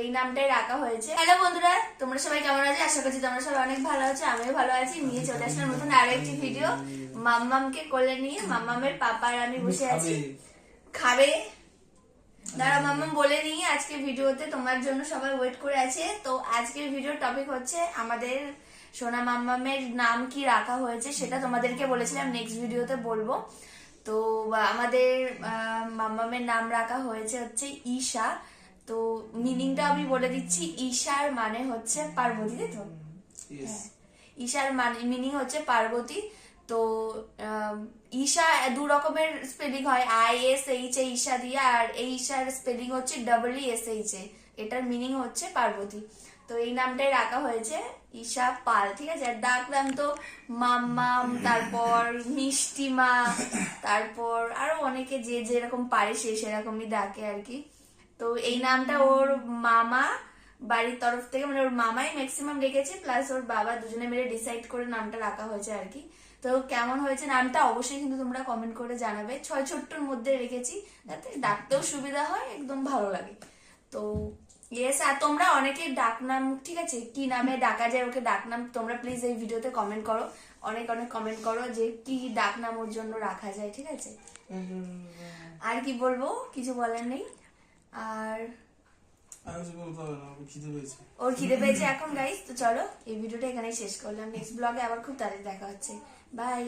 এই নামটাই রাখা হয়েছে। হ্যালো বন্ধুরা তোমরা সবাই কেমন আছো? আশা করছি তোমরা সবাই অনেক ভালো আছো আমিও ভালো আছি। নিয়ে চলে আসলাম নতুন আরও একটি ভিডিও মাম্মামকে কোলে নিয়ে মাম্মামের পাপার আমি বসে আছি। খাবে? দাঁড়া মাম্মাম বলে নিই আজকে ভিডিওতে তোমার জন্য সবাই ওয়েট করে আছে। তো আজকের ভিডিওর টপিক হচ্ছে আমাদের সোনা মাম্মামের নাম কি রাখা হয়েছে সেটা তোমাদেরকে বলেছিলাম নেক্সট ভিডিওতে বলব। তো আমাদের আহ, মাম্মামের নাম রাখা হয়েছে হচ্ছে ঈশা। তো মিনিংটা আমি বলে দিচ্ছি ঈশার মানে হচ্ছে পার্বতী তাই তো ঈশার মানে মিনিং হচ্ছে পার্বতী। তো ঈশা দু রকমের স্পেলিং হয় I S H A Isha দিয়ে আর এই ঈশার স্পেলিং হচ্ছে ডাবল এস এইচ এ এটার মিনিং হচ্ছে পার্বতী। তো এই নামটাই রাখা হয়েছে ঈশা পাল ঠিক আছে? আর ডাক নাম তো মাম্মাম তারপর মিষ্টিমা তারপর আরও অনেকে যে যেরকম পারে সে সেরকমই ডাকে আর কি। তো এই নামটা ওর মামা বাড়ির তরফ থেকে মানে ওর মামাই ম্যাক্সিমাম রেখেছে প্লাস ওর বাবা দুজনে মিলে ডিসাইড করে নামটা রাখা হয়েছে আর কি। তো কেমন হয়েছে নামটা অবশ্যই কিন্তু তোমরা কমেন্ট করে জানাবে। ছয় ছোট্টর মধ্যে রেখেছি যাতে ডাকতেও সুবিধা হয় একদম ভালো লাগে। তো ইয়েস আর তোমরা অনেকে ডাকনাম ঠিক আছে কি নামে ডাকা যায় ওকে ডাকনাম তোমরা প্লিজ এই ভিডিওতে কমেন্ট করো। অনেক অনেক কমেন্ট করো যে কি ডাকনাম ওর জন্য রাখা যায় ঠিক আছে? আর কি বলব কিছু বলার নেই। আর ওর খিদে পেয়েছে এখন গাইস তো চলো এই ভিডিওটা এখানেই শেষ করলাম। নেক্সট ব্লগে আবার খুব তাড়াতাড়ি দেখা হচ্ছে। বাই